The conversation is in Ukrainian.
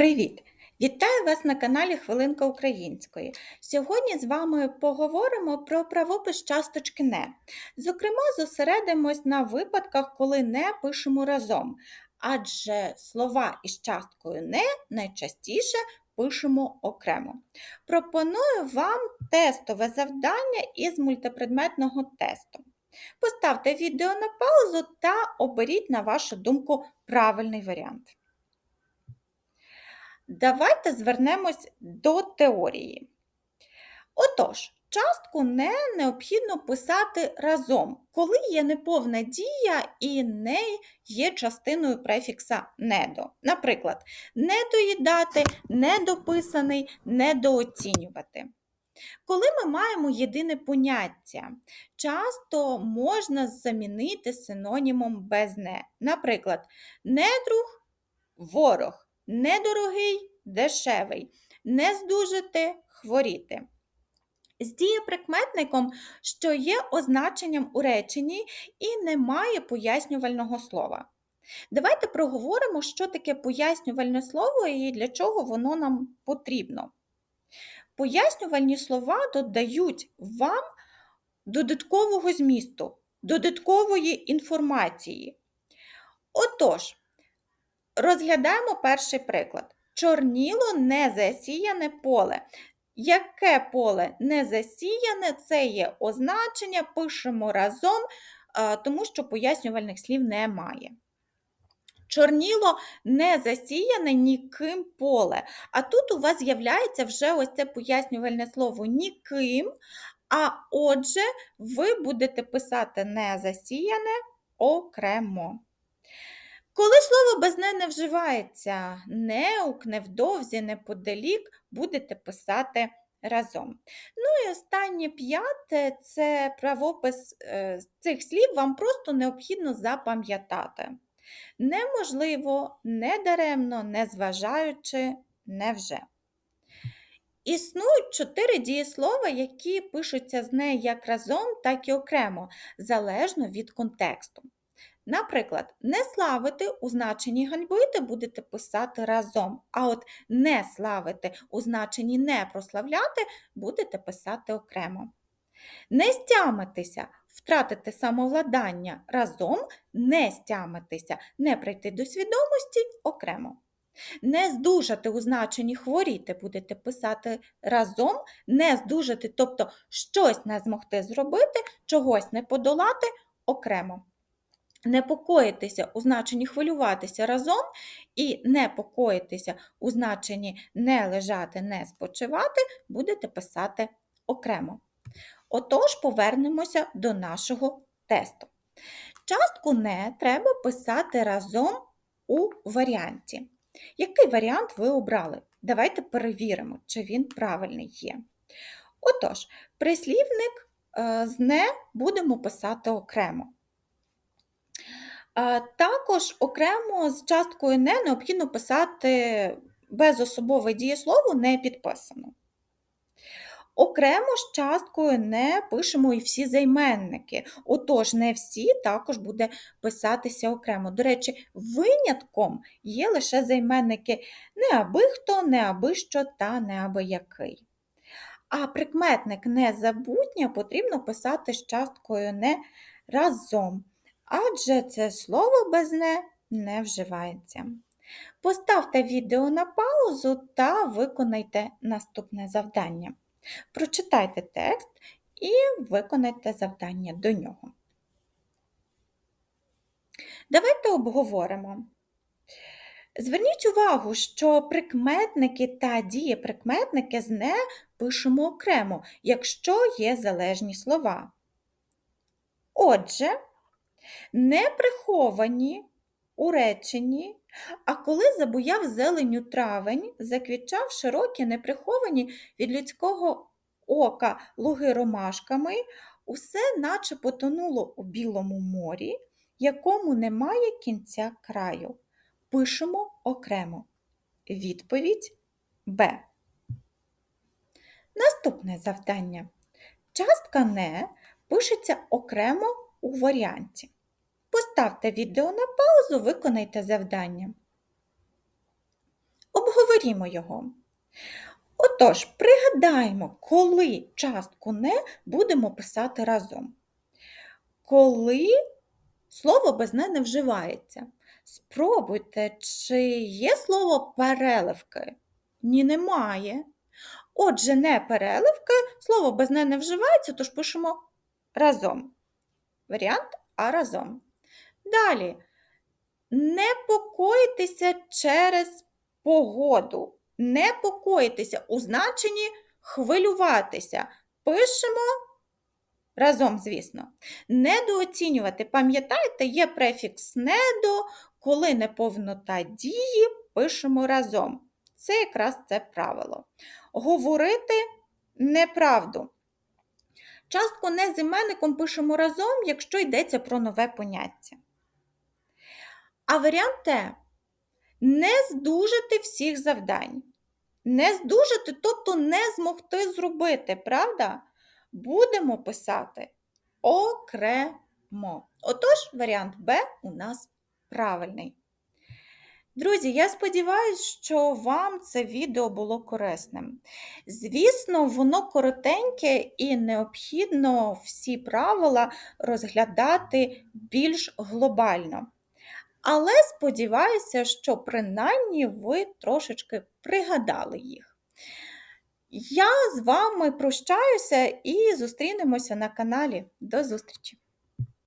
Привіт! Вітаю вас на каналі Хвилинка Української. Сьогодні з вами поговоримо про правопис часточки не. Зокрема, зосередимось на випадках, коли не пишемо разом, адже слова із часткою не найчастіше пишемо окремо. Пропоную вам тестове завдання із мультипредметного тесту. Поставте відео на паузу та оберіть, на вашу думку, правильний варіант. Давайте звернемось до теорії. Отож, частку не необхідно писати разом, коли є неповна дія і не є частиною префікса недо. Наприклад, недоїдати, недописаний, недооцінювати. Коли ми маємо єдине поняття, часто можна замінити синонімом без не. Наприклад, недруг ворог недорогий, дешевий, не здужити, хворіти. З дієприкметником, що є означенням у реченні і не має пояснювального слова. Давайте проговоримо, що таке пояснювальне слово і для чого воно нам потрібно. Пояснювальні слова додають вам додаткового змісту, додаткової інформації. Отож, Розглядаємо перший приклад. Чорніло не засіяне поле. Яке поле не засіяне, це є означення, пишемо разом, тому що пояснювальних слів немає. Чорніло не засіяне ніким поле. А тут у вас з'являється вже ось це пояснювальне слово ніким. А отже, ви будете писати не засіяне окремо. Коли слово без «не» вживається, неук, невдовзі, неподалік, будете писати разом. Ну і останнє п'яте це правопис е, цих слів вам просто необхідно запам'ятати. Неможливо, недаремно, незважаючи, невже. Існують чотири дієслова, які пишуться з нею як разом, так і окремо, залежно від контексту. Наприклад, не славити у значенні ганьбити будете писати разом, а от не славити у значенні не прославляти будете писати окремо. Не стямитися, втратити самовладання разом, не стямитися, не прийти до свідомості окремо. Не здужати у значенні хворіти будете писати разом, не здужати, тобто щось не змогти зробити, чогось не подолати окремо. Непокоїтися у значенні хвилюватися разом і непокоїтися у значенні не лежати, не спочивати, будете писати окремо. Отож, повернемося до нашого тесту. Частку не треба писати разом у варіанті. Який варіант ви обрали? Давайте перевіримо, чи він правильний є. Отож, прислівник е, з не будемо писати окремо. Також окремо з часткою не необхідно писати безособове дієслово не підписано. Окремо з часткою не пишемо і всі займенники. Отож, не всі також буде писатися окремо. До речі, винятком є лише займенники не аби хто, не аби що та не аби який. А прикметник незабутнє потрібно писати з часткою не разом адже це слово без не не вживається. Поставте відео на паузу та виконайте наступне завдання. Прочитайте текст і виконайте завдання до нього. Давайте обговоримо. Зверніть увагу, що прикметники та дієприкметники з не пишемо окремо, якщо є залежні слова. Отже, не приховані у реченні, а коли забуяв зеленю травень, заквітчав широкі, неприховані від людського ока луги ромашками, усе наче потонуло у Білому морі, якому немає кінця краю. Пишемо окремо. Відповідь Б. Наступне завдання. Частка не пишеться окремо у варіанті. Поставте відео на паузу, виконайте завдання. Обговоріть Повторімо його. Отож, пригадаємо, коли частку не будемо писати разом. Коли слово без не не вживається. Спробуйте, чи є слово переливки? Ні, немає. Отже, не переливки, слово без не не вживається, тож пишемо разом. Варіант А разом. Далі. Непокоїтеся через погоду. Непокоїтеся у значенні хвилюватися. Пишемо разом, звісно. Недооцінювати. Пам'ятаєте, є префікс недо, коли неповнота дії, пишемо разом. Це якраз це правило. Говорити неправду. Частку не з іменником пишемо разом, якщо йдеться про нове поняття. А варіант Т не здужати всіх завдань. Не здужати, тобто не змогти зробити, правда? Будемо писати окремо. Отож, варіант Б у нас правильний. Друзі, я сподіваюся, що вам це відео було корисним. Звісно, воно коротеньке і необхідно всі правила розглядати більш глобально. Але сподіваюся, що принаймні ви трошечки пригадали їх. Я з вами прощаюся і зустрінемося на каналі. До зустрічі!